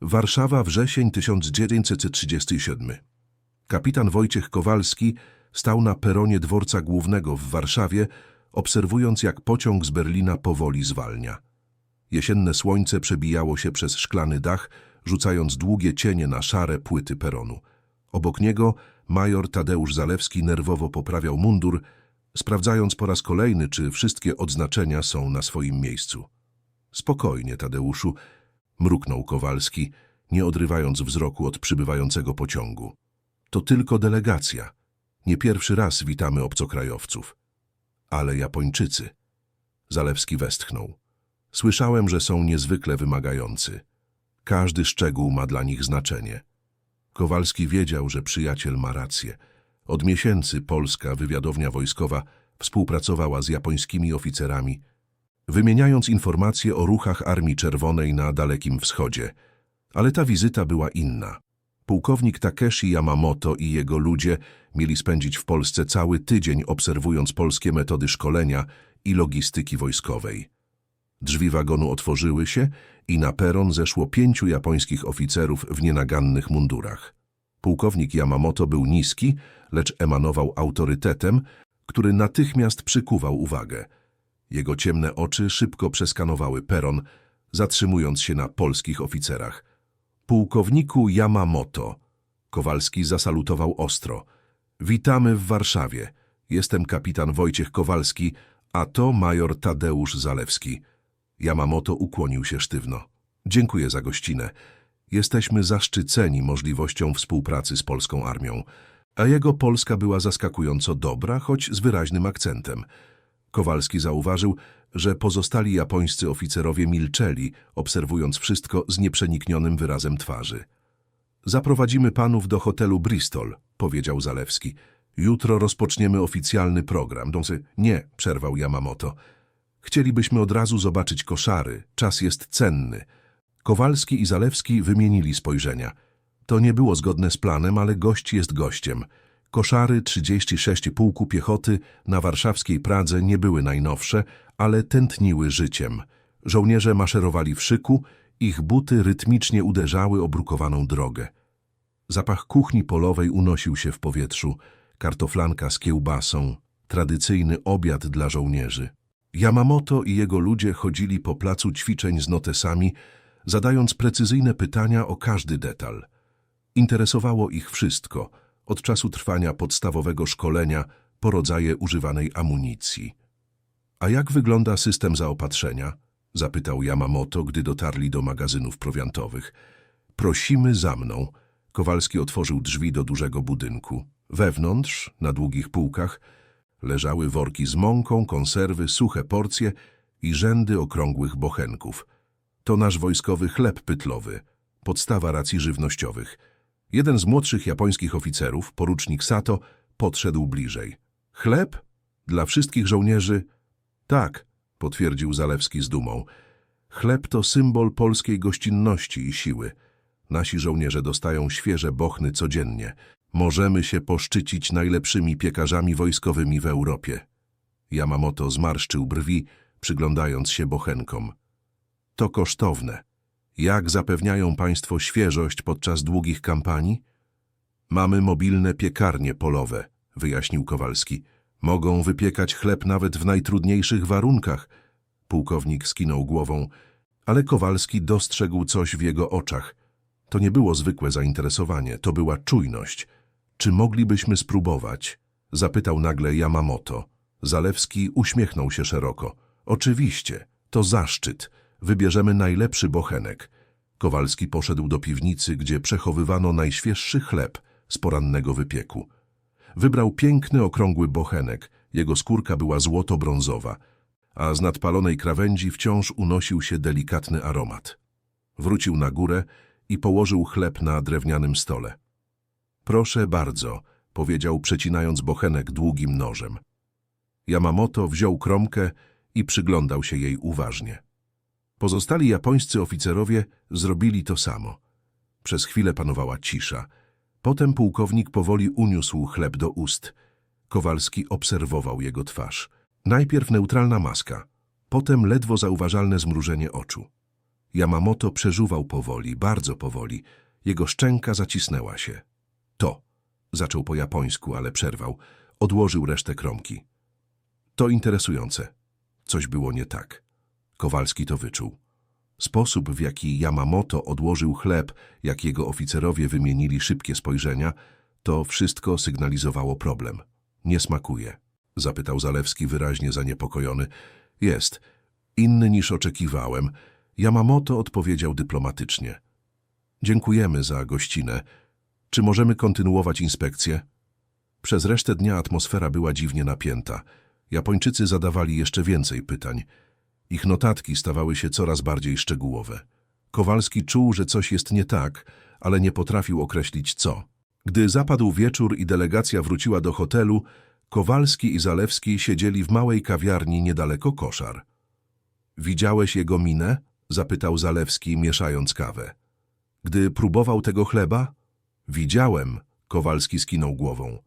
Warszawa, wrzesień 1937. Kapitan Wojciech Kowalski stał na peronie dworca głównego w Warszawie, obserwując jak pociąg z Berlina powoli zwalnia. Jesienne słońce przebijało się przez szklany dach, rzucając długie cienie na szare płyty peronu. Obok niego major Tadeusz Zalewski nerwowo poprawiał mundur, sprawdzając po raz kolejny, czy wszystkie odznaczenia są na swoim miejscu. Spokojnie, Tadeuszu, mruknął Kowalski, nie odrywając wzroku od przybywającego pociągu. To tylko delegacja. Nie pierwszy raz witamy obcokrajowców. Ale Japończycy. Zalewski westchnął. Słyszałem, że są niezwykle wymagający. Każdy szczegół ma dla nich znaczenie. Kowalski wiedział, że przyjaciel ma rację. Od miesięcy polska wywiadownia wojskowa współpracowała z japońskimi oficerami, wymieniając informacje o ruchach Armii Czerwonej na Dalekim Wschodzie. Ale ta wizyta była inna. Pułkownik Takeshi Yamamoto i jego ludzie mieli spędzić w Polsce cały tydzień obserwując polskie metody szkolenia i logistyki wojskowej. Drzwi wagonu otworzyły się i na peron zeszło pięciu japońskich oficerów w nienagannych mundurach. Pułkownik Yamamoto był niski, lecz emanował autorytetem, który natychmiast przykuwał uwagę. Jego ciemne oczy szybko przeskanowały peron, zatrzymując się na polskich oficerach. Pułkowniku Yamamoto. Kowalski zasalutował ostro. Witamy w Warszawie. Jestem kapitan Wojciech Kowalski, a to major Tadeusz Zalewski. Yamamoto ukłonił się sztywno. Dziękuję za gościnę. Jesteśmy zaszczyceni możliwością współpracy z polską armią. A jego Polska była zaskakująco dobra, choć z wyraźnym akcentem. Kowalski zauważył, że pozostali japońscy oficerowie milczeli, obserwując wszystko z nieprzeniknionym wyrazem twarzy. Zaprowadzimy panów do hotelu Bristol, powiedział Zalewski. Jutro rozpoczniemy oficjalny program. Dąsy, nie, przerwał Yamamoto. Chcielibyśmy od razu zobaczyć koszary. Czas jest cenny. Kowalski i Zalewski wymienili spojrzenia. To nie było zgodne z planem, ale gość jest gościem. Koszary 36 pułku piechoty na warszawskiej Pradze nie były najnowsze, ale tętniły życiem. Żołnierze maszerowali w szyku, ich buty rytmicznie uderzały o brukowaną drogę. Zapach kuchni polowej unosił się w powietrzu, kartoflanka z kiełbasą, tradycyjny obiad dla żołnierzy. Yamamoto i jego ludzie chodzili po placu ćwiczeń z notesami, zadając precyzyjne pytania o każdy detal. Interesowało ich wszystko, od czasu trwania podstawowego szkolenia po rodzaje używanej amunicji. A jak wygląda system zaopatrzenia? Zapytał Yamamoto, gdy dotarli do magazynów prowiantowych. Prosimy za mną. Kowalski otworzył drzwi do dużego budynku. Wewnątrz, na długich półkach, leżały worki z mąką, konserwy, suche porcje i rzędy okrągłych bochenków. To nasz wojskowy chleb pytlowy, podstawa racji żywnościowych. Jeden z młodszych japońskich oficerów, porucznik Sato, podszedł bliżej. Chleb? Dla wszystkich żołnierzy? Tak, potwierdził Zalewski z dumą. Chleb to symbol polskiej gościnności i siły. Nasi żołnierze dostają świeże bochny codziennie. Możemy się poszczycić najlepszymi piekarzami wojskowymi w Europie. Yamamoto zmarszczył brwi, przyglądając się bochenkom. To kosztowne. Jak zapewniają Państwo świeżość podczas długich kampanii? Mamy mobilne piekarnie polowe, wyjaśnił Kowalski. Mogą wypiekać chleb nawet w najtrudniejszych warunkach. Pułkownik skinął głową, ale Kowalski dostrzegł coś w jego oczach. To nie było zwykłe zainteresowanie, to była czujność. Czy moglibyśmy spróbować? Zapytał nagle Yamamoto. Zalewski uśmiechnął się szeroko. Oczywiście, to zaszczyt. Wybierzemy najlepszy bochenek. Kowalski poszedł do piwnicy, gdzie przechowywano najświeższy chleb z porannego wypieku. Wybrał piękny, okrągły bochenek. Jego skórka była złoto-brązowa, a z nadpalonej krawędzi wciąż unosił się delikatny aromat. Wrócił na górę i położył chleb na drewnianym stole. Proszę bardzo, powiedział, przecinając bochenek długim nożem. Yamamoto wziął kromkę i przyglądał się jej uważnie. Pozostali japońscy oficerowie zrobili to samo. Przez chwilę panowała cisza. Potem pułkownik powoli uniósł chleb do ust. Kowalski obserwował jego twarz. Najpierw neutralna maska, potem ledwo zauważalne zmrużenie oczu. Yamamoto przeżuwał powoli, bardzo powoli. Jego szczęka zacisnęła się. To, zaczął po japońsku, ale przerwał. Odłożył resztę kromki. To interesujące. Coś było nie tak. Kowalski to wyczuł. Sposób, w jaki Yamamoto odłożył chleb, jak jego oficerowie wymienili szybkie spojrzenia, to wszystko sygnalizowało problem. Nie smakuje, zapytał Zalewski wyraźnie zaniepokojony. Jest. Inny niż oczekiwałem. Yamamoto odpowiedział dyplomatycznie. Dziękujemy za gościnę. Czy możemy kontynuować inspekcję? Przez resztę dnia atmosfera była dziwnie napięta. Japończycy zadawali jeszcze więcej pytań. Ich notatki stawały się coraz bardziej szczegółowe. Kowalski czuł, że coś jest nie tak, ale nie potrafił określić co. Gdy zapadł wieczór i delegacja wróciła do hotelu, Kowalski i Zalewski siedzieli w małej kawiarni niedaleko koszar. Widziałeś jego minę? zapytał Zalewski, mieszając kawę. Gdy próbował tego chleba? Widziałem, Kowalski skinął głową.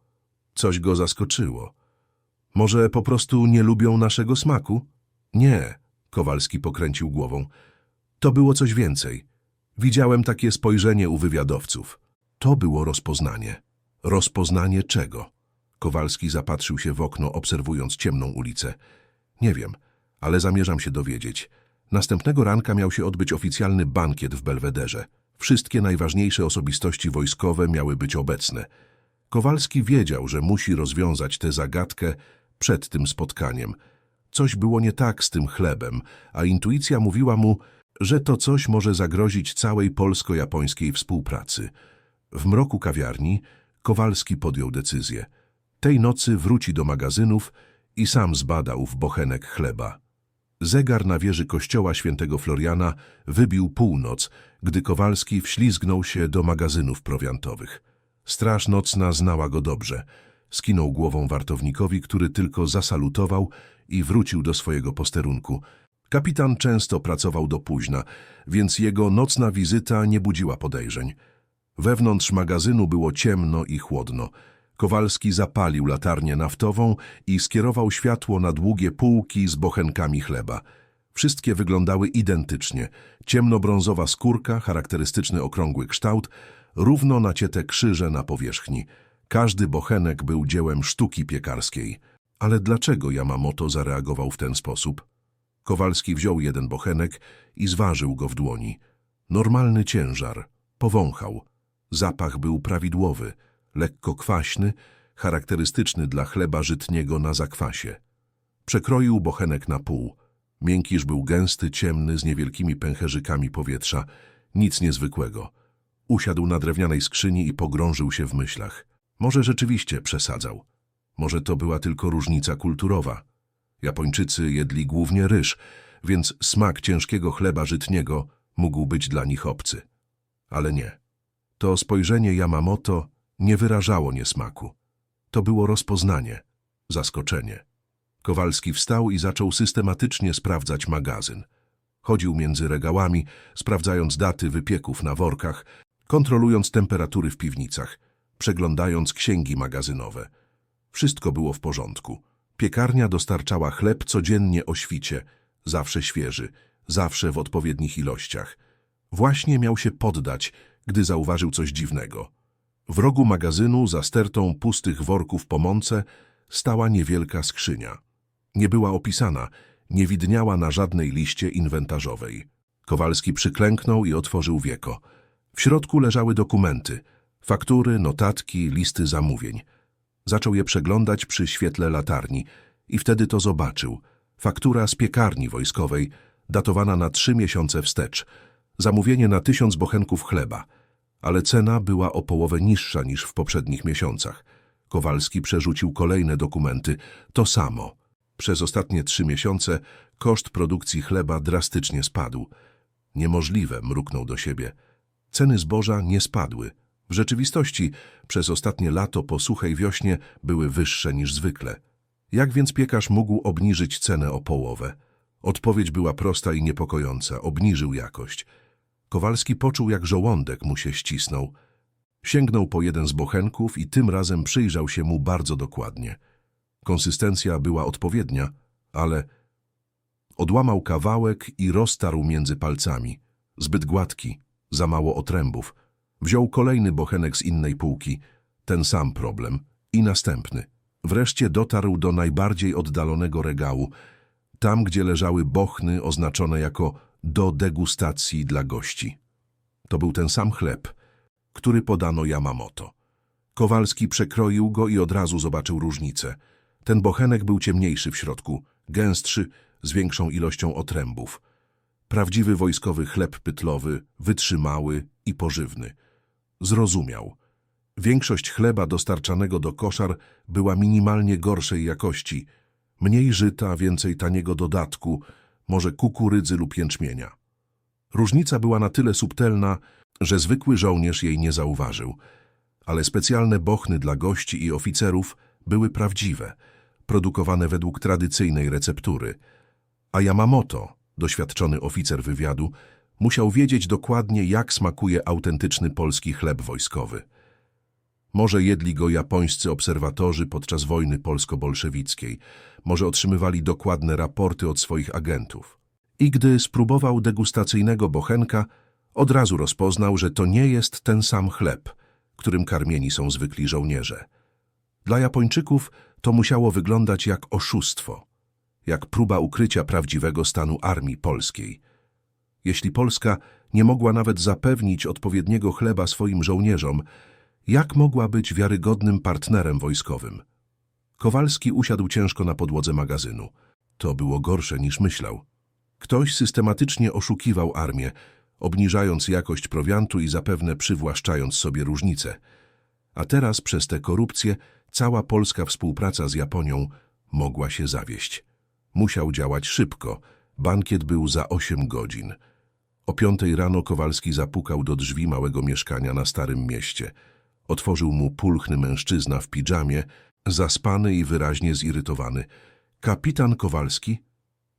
Coś go zaskoczyło. Może po prostu nie lubią naszego smaku? Nie, Kowalski pokręcił głową. To było coś więcej. Widziałem takie spojrzenie u wywiadowców. To było rozpoznanie. Rozpoznanie czego? Kowalski zapatrzył się w okno, obserwując ciemną ulicę. Nie wiem, ale zamierzam się dowiedzieć. Następnego ranka miał się odbyć oficjalny bankiet w Belwederze. Wszystkie najważniejsze osobistości wojskowe miały być obecne. Kowalski wiedział, że musi rozwiązać tę zagadkę przed tym spotkaniem. Coś było nie tak z tym chlebem, a intuicja mówiła mu, że to coś może zagrozić całej polsko-japońskiej współpracy. W mroku kawiarni Kowalski podjął decyzję. Tej nocy wróci do magazynów i sam zbadał w bochenek chleba. Zegar na wieży kościoła świętego Floriana wybił północ, gdy Kowalski wślizgnął się do magazynów prowiantowych. Straż nocna znała go dobrze. Skinął głową wartownikowi, który tylko zasalutował i wrócił do swojego posterunku. Kapitan często pracował do późna, więc jego nocna wizyta nie budziła podejrzeń. Wewnątrz magazynu było ciemno i chłodno. Kowalski zapalił latarnię naftową i skierował światło na długie półki z bochenkami chleba. Wszystkie wyglądały identycznie. Ciemnobrązowa skórka, charakterystyczny okrągły kształt, równo nacięte krzyże na powierzchni. Każdy bochenek był dziełem sztuki piekarskiej. Ale dlaczego Yamamoto zareagował w ten sposób? Kowalski wziął jeden bochenek i zważył go w dłoni. Normalny ciężar. Powąchał. Zapach był prawidłowy, lekko kwaśny, charakterystyczny dla chleba żytniego na zakwasie. Przekroił bochenek na pół. Miękisz był gęsty, ciemny, z niewielkimi pęcherzykami powietrza. Nic niezwykłego. Usiadł na drewnianej skrzyni i pogrążył się w myślach. Może rzeczywiście przesadzał. Może to była tylko różnica kulturowa. Japończycy jedli głównie ryż, więc smak ciężkiego chleba żytniego mógł być dla nich obcy. Ale nie. To spojrzenie Yamamoto nie wyrażało niesmaku. To było rozpoznanie, zaskoczenie. Kowalski wstał i zaczął systematycznie sprawdzać magazyn. Chodził między regałami, sprawdzając daty wypieków na workach, kontrolując temperatury w piwnicach, przeglądając księgi magazynowe. Wszystko było w porządku. Piekarnia dostarczała chleb codziennie o świcie, zawsze świeży, zawsze w odpowiednich ilościach. Właśnie miał się poddać, gdy zauważył coś dziwnego. W rogu magazynu, za stertą pustych worków po mące, stała niewielka skrzynia. Nie była opisana, nie widniała na żadnej liście inwentarzowej. Kowalski przyklęknął i otworzył wieko. W środku leżały dokumenty, faktury, notatki, listy zamówień. Zaczął je przeglądać przy świetle latarni i wtedy to zobaczył. Faktura z piekarni wojskowej, datowana na trzy miesiące wstecz. Zamówienie na tysiąc bochenków chleba. Ale cena była o połowę niższa niż w poprzednich miesiącach. Kowalski przerzucił kolejne dokumenty. To samo. Przez ostatnie trzy miesiące koszt produkcji chleba drastycznie spadł. Niemożliwe, mruknął do siebie. Ceny zboża nie spadły. W rzeczywistości przez ostatnie lato po suchej wiośnie były wyższe niż zwykle. Jak więc piekarz mógł obniżyć cenę o połowę? Odpowiedź była prosta i niepokojąca. Obniżył jakość. Kowalski poczuł, jak żołądek mu się ścisnął. Sięgnął po jeden z bochenków i tym razem przyjrzał się mu bardzo dokładnie. Konsystencja była odpowiednia, ale odłamał kawałek i roztarł między palcami. Zbyt gładki, za mało otrębów. Wziął kolejny bochenek z innej półki, ten sam problem i następny. Wreszcie dotarł do najbardziej oddalonego regału, tam gdzie leżały bochny oznaczone jako do degustacji dla gości. To był ten sam chleb, który podano Yamamoto. Kowalski przekroił go i od razu zobaczył różnicę. Ten bochenek był ciemniejszy w środku, gęstszy, z większą ilością otrębów. Prawdziwy wojskowy chleb pytlowy, wytrzymały i pożywny. Zrozumiał. Większość chleba dostarczanego do koszar była minimalnie gorszej jakości. Mniej żyta, więcej taniego dodatku, może kukurydzy lub jęczmienia. Różnica była na tyle subtelna, że zwykły żołnierz jej nie zauważył. Ale specjalne bochny dla gości i oficerów były prawdziwe, produkowane według tradycyjnej receptury. A Yamamoto, doświadczony oficer wywiadu, musiał wiedzieć dokładnie, jak smakuje autentyczny polski chleb wojskowy. Może jedli go japońscy obserwatorzy podczas wojny polsko-bolszewickiej, może otrzymywali dokładne raporty od swoich agentów. I gdy spróbował degustacyjnego bochenka, od razu rozpoznał, że to nie jest ten sam chleb, którym karmieni są zwykli żołnierze. Dla Japończyków to musiało wyglądać jak oszustwo, jak próba ukrycia prawdziwego stanu armii polskiej. Jeśli Polska nie mogła nawet zapewnić odpowiedniego chleba swoim żołnierzom, jak mogła być wiarygodnym partnerem wojskowym? Kowalski usiadł ciężko na podłodze magazynu. To było gorsze niż myślał. Ktoś systematycznie oszukiwał armię, obniżając jakość prowiantu i zapewne przywłaszczając sobie różnice. A teraz przez tę korupcję cała polska współpraca z Japonią mogła się zawieść. Musiał działać szybko. Bankiet był za osiem godzin. O piątej rano Kowalski zapukał do drzwi małego mieszkania na Starym Mieście. Otworzył mu pulchny mężczyzna w pidżamie, zaspany i wyraźnie zirytowany. Kapitan Kowalski?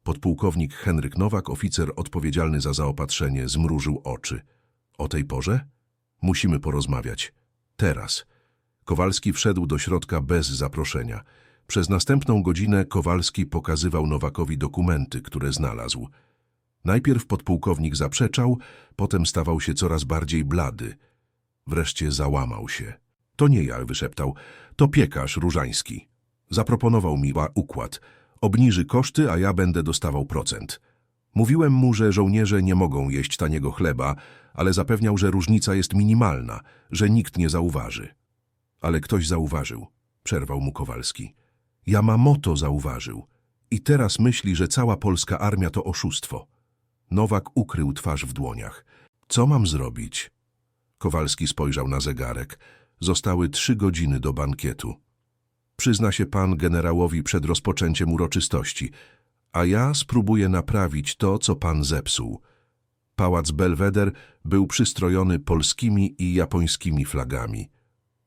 Podpułkownik Henryk Nowak, oficer odpowiedzialny za zaopatrzenie, zmrużył oczy. O tej porze? Musimy porozmawiać. Teraz. Kowalski wszedł do środka bez zaproszenia. Przez następną godzinę Kowalski pokazywał Nowakowi dokumenty, które znalazł. Najpierw podpułkownik zaprzeczał, potem stawał się coraz bardziej blady. Wreszcie załamał się. To nie ja, wyszeptał. To piekarz różański. Zaproponował mi ła- układ. Obniży koszty, a ja będę dostawał procent. Mówiłem mu, że żołnierze nie mogą jeść taniego chleba, ale zapewniał, że różnica jest minimalna, że nikt nie zauważy. Ale ktoś zauważył, przerwał mu Kowalski. Yamamoto zauważył. I teraz myśli, że cała polska armia to oszustwo. Nowak ukrył twarz w dłoniach. Co mam zrobić? Kowalski spojrzał na zegarek. Zostały trzy godziny do bankietu. Przyzna się pan generałowi przed rozpoczęciem uroczystości, a ja spróbuję naprawić to, co pan zepsuł. Pałac Belweder był przystrojony polskimi i japońskimi flagami.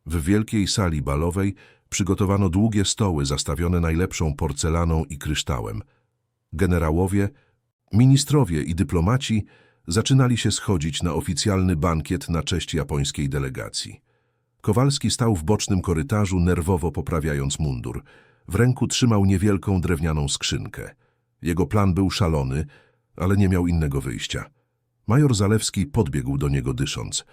W wielkiej sali balowej przygotowano długie stoły zastawione najlepszą porcelaną i kryształem. Generałowie, ministrowie i dyplomaci zaczynali się schodzić na oficjalny bankiet na cześć japońskiej delegacji. Kowalski stał w bocznym korytarzu, nerwowo poprawiając mundur. W ręku trzymał niewielką drewnianą skrzynkę. Jego plan był szalony, ale nie miał innego wyjścia. Major Zalewski podbiegł do niego dysząc.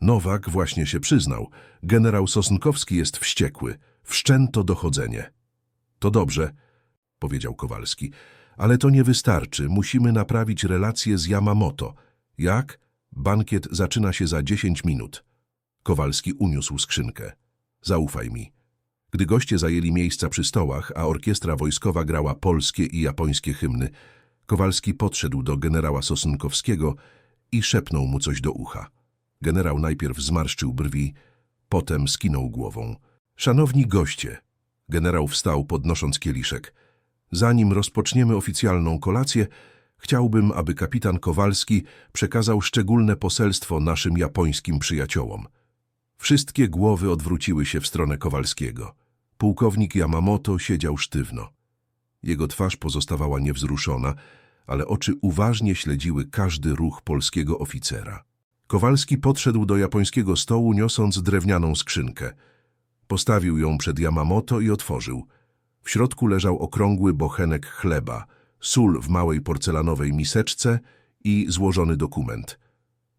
Nowak właśnie się przyznał. Generał Sosnkowski jest wściekły. Wszczęto dochodzenie. To dobrze, powiedział Kowalski, ale to nie wystarczy. Musimy naprawić relacje z Yamamoto. Jak? Bankiet zaczyna się za dziesięć minut. Kowalski uniósł skrzynkę. Zaufaj mi. Gdy goście zajęli miejsca przy stołach, a orkiestra wojskowa grała polskie i japońskie hymny, Kowalski podszedł do generała Sosnkowskiego i szepnął mu coś do ucha. Generał najpierw zmarszczył brwi, potem skinął głową. Szanowni goście, generał wstał podnosząc kieliszek. Zanim rozpoczniemy oficjalną kolację, chciałbym, aby kapitan Kowalski przekazał szczególne poselstwo naszym japońskim przyjaciołom. Wszystkie głowy odwróciły się w stronę Kowalskiego. Pułkownik Yamamoto siedział sztywno. Jego twarz pozostawała niewzruszona, ale oczy uważnie śledziły każdy ruch polskiego oficera. Kowalski podszedł do japońskiego stołu, niosąc drewnianą skrzynkę. Postawił ją przed Yamamoto i otworzył. W środku leżał okrągły bochenek chleba, sól w małej porcelanowej miseczce i złożony dokument.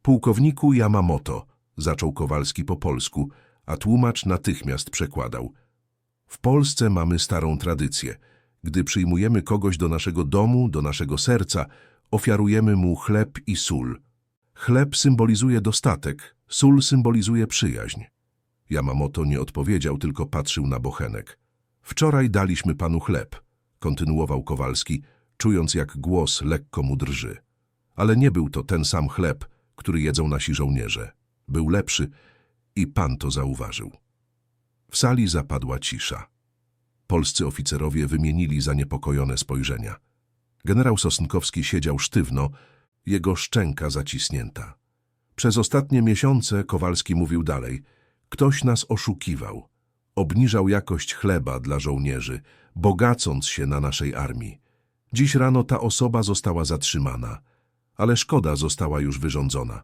Pułkowniku Yamamoto, zaczął Kowalski po polsku, a tłumacz natychmiast przekładał. W Polsce mamy starą tradycję. Gdy przyjmujemy kogoś do naszego domu, do naszego serca, ofiarujemy mu chleb i sól. Chleb symbolizuje dostatek, sól symbolizuje przyjaźń. Yamamoto nie odpowiedział, tylko patrzył na bochenek. Wczoraj daliśmy panu chleb, kontynuował Kowalski, czując jak głos lekko mu drży. Ale nie był to ten sam chleb, który jedzą nasi żołnierze. Był lepszy i pan to zauważył. W sali zapadła cisza. Polscy oficerowie wymienili zaniepokojone spojrzenia. Generał Sosnkowski siedział sztywno, jego szczęka zacisnięta. Przez ostatnie miesiące Kowalski mówił dalej. Ktoś nas oszukiwał. Obniżał jakość chleba dla żołnierzy, bogacąc się na naszej armii. Dziś rano ta osoba została zatrzymana, ale szkoda została już wyrządzona.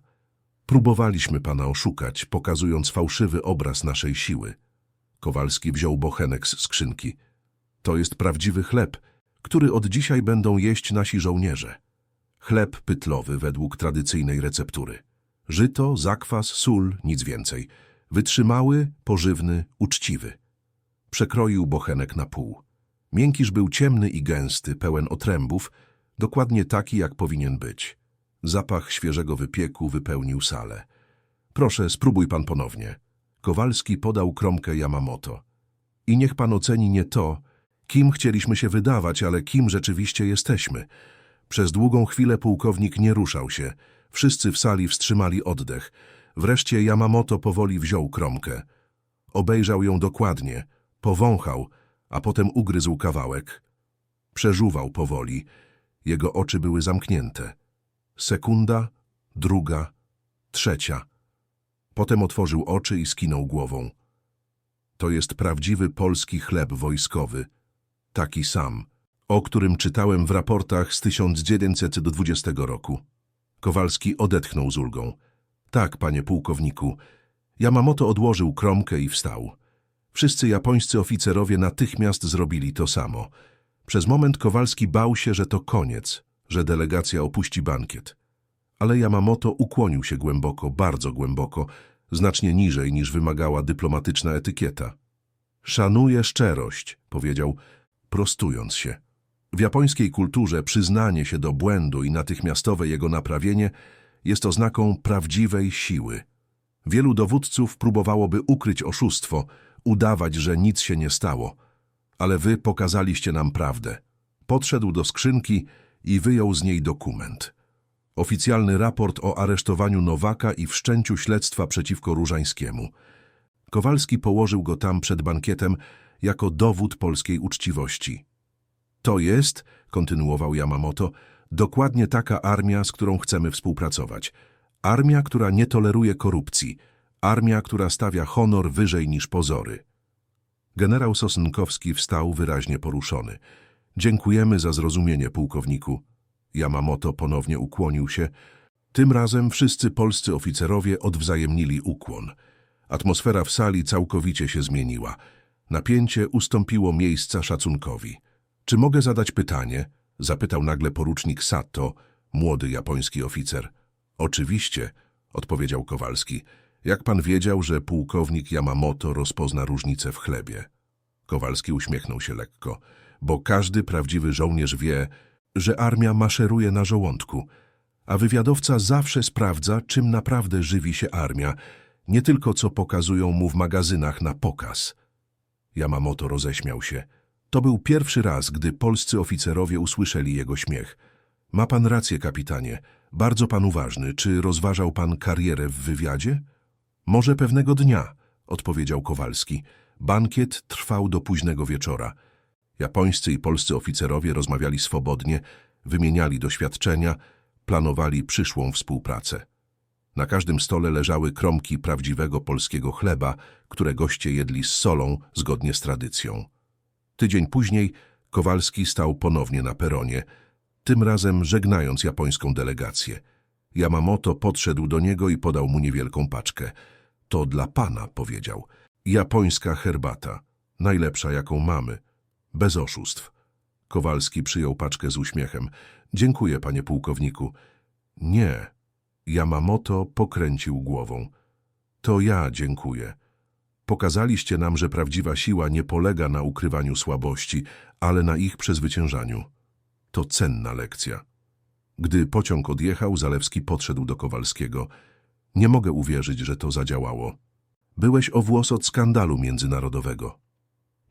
Próbowaliśmy pana oszukać, pokazując fałszywy obraz naszej siły. Kowalski wziął bochenek z skrzynki. To jest prawdziwy chleb, który od dzisiaj będą jeść nasi żołnierze. Chleb pytlowy według tradycyjnej receptury. Żyto, zakwas, sól, nic więcej. Wytrzymały, pożywny, uczciwy. Przekroił bochenek na pół. Miękisz był ciemny i gęsty, pełen otrębów, dokładnie taki, jak powinien być. Zapach świeżego wypieku wypełnił salę. Proszę, spróbuj pan ponownie. Kowalski podał kromkę Yamamoto. I niech pan oceni nie to, kim chcieliśmy się wydawać, ale kim rzeczywiście jesteśmy. Przez długą chwilę pułkownik nie ruszał się. Wszyscy w sali wstrzymali oddech. Wreszcie Yamamoto powoli wziął kromkę. Obejrzał ją dokładnie, powąchał, a potem ugryzł kawałek. Przeżuwał powoli. Jego oczy były zamknięte. Sekunda, druga, trzecia. Potem otworzył oczy i skinął głową. To jest prawdziwy polski chleb wojskowy. Taki sam, o którym czytałem w raportach z 1920 roku. Kowalski odetchnął z ulgą. Tak, panie pułkowniku. Yamamoto odłożył kromkę i wstał. Wszyscy japońscy oficerowie natychmiast zrobili to samo. Przez moment Kowalski bał się, że to koniec, że delegacja opuści bankiet. Ale Yamamoto ukłonił się głęboko, bardzo głęboko, znacznie niżej niż wymagała dyplomatyczna etykieta. Szanuję szczerość, powiedział, prostując się. W japońskiej kulturze przyznanie się do błędu i natychmiastowe jego naprawienie jest oznaką prawdziwej siły. Wielu dowódców próbowałoby ukryć oszustwo, udawać, że nic się nie stało. Ale wy pokazaliście nam prawdę. Podszedł do skrzynki i wyjął z niej dokument. Oficjalny raport o aresztowaniu Nowaka i wszczęciu śledztwa przeciwko Różańskiemu. Kowalski położył go tam przed bankietem jako dowód polskiej uczciwości. To jest, kontynuował Yamamoto, dokładnie taka armia, z którą chcemy współpracować. Armia, która nie toleruje korupcji. Armia, która stawia honor wyżej niż pozory. Generał Sosnkowski wstał wyraźnie poruszony. Dziękujemy za zrozumienie, pułkowniku. Yamamoto ponownie ukłonił się. Tym razem wszyscy polscy oficerowie odwzajemnili ukłon. Atmosfera w sali całkowicie się zmieniła. Napięcie ustąpiło miejsca szacunkowi. Czy mogę zadać pytanie? Zapytał nagle porucznik Sato, młody japoński oficer. Oczywiście, odpowiedział Kowalski. Jak pan wiedział, że pułkownik Yamamoto rozpozna różnicę w chlebie? Kowalski uśmiechnął się lekko, bo każdy prawdziwy żołnierz wie, że armia maszeruje na żołądku, a wywiadowca zawsze sprawdza, czym naprawdę żywi się armia, nie tylko co pokazują mu w magazynach na pokaz. Yamamoto roześmiał się. To był pierwszy raz, gdy polscy oficerowie usłyszeli jego śmiech. Ma pan rację, kapitanie. Bardzo panu ważny. Czy rozważał pan karierę w wywiadzie? Może pewnego dnia, odpowiedział Kowalski. Bankiet trwał do późnego wieczora. Japońscy i polscy oficerowie rozmawiali swobodnie, wymieniali doświadczenia, planowali przyszłą współpracę. Na każdym stole leżały kromki prawdziwego polskiego chleba, które goście jedli z solą zgodnie z tradycją. Tydzień później Kowalski stał ponownie na peronie, tym razem żegnając japońską delegację. Yamamoto podszedł do niego i podał mu niewielką paczkę. To dla pana, powiedział. Japońska herbata. Najlepsza, jaką mamy. Bez oszustw. Kowalski przyjął paczkę z uśmiechem. Dziękuję, panie pułkowniku. Nie, Yamamoto pokręcił głową. To ja dziękuję. Pokazaliście nam, że prawdziwa siła nie polega na ukrywaniu słabości, ale na ich przezwyciężaniu. To cenna lekcja. Gdy pociąg odjechał, Zalewski podszedł do Kowalskiego. Nie mogę uwierzyć, że to zadziałało. Byłeś o włos od skandalu międzynarodowego.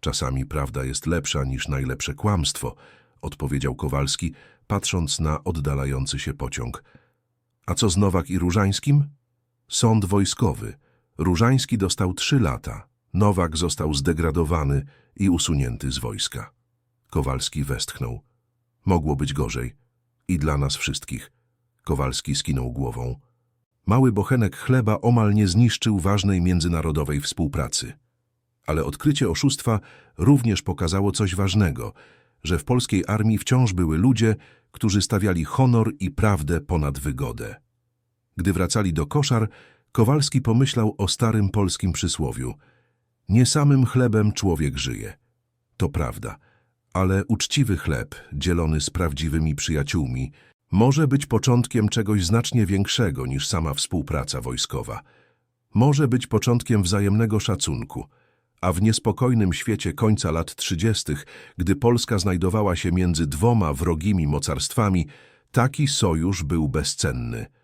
Czasami prawda jest lepsza niż najlepsze kłamstwo, odpowiedział Kowalski, patrząc na oddalający się pociąg. A co z Nowak i Różańskim? Sąd wojskowy. Różański dostał trzy lata. Nowak został zdegradowany i usunięty z wojska. Kowalski westchnął. Mogło być gorzej. I dla nas wszystkich. Kowalski skinął głową. Mały bochenek chleba omal nie zniszczył ważnej międzynarodowej współpracy. Ale odkrycie oszustwa również pokazało coś ważnego, że w polskiej armii wciąż były ludzie, którzy stawiali honor i prawdę ponad wygodę. Gdy wracali do koszar, Kowalski pomyślał o starym polskim przysłowiu. Nie samym chlebem człowiek żyje. To prawda, ale uczciwy chleb, dzielony z prawdziwymi przyjaciółmi, może być początkiem czegoś znacznie większego niż sama współpraca wojskowa. Może być początkiem wzajemnego szacunku, a w niespokojnym świecie końca lat trzydziestych, gdy Polska znajdowała się między dwoma wrogimi mocarstwami, taki sojusz był bezcenny –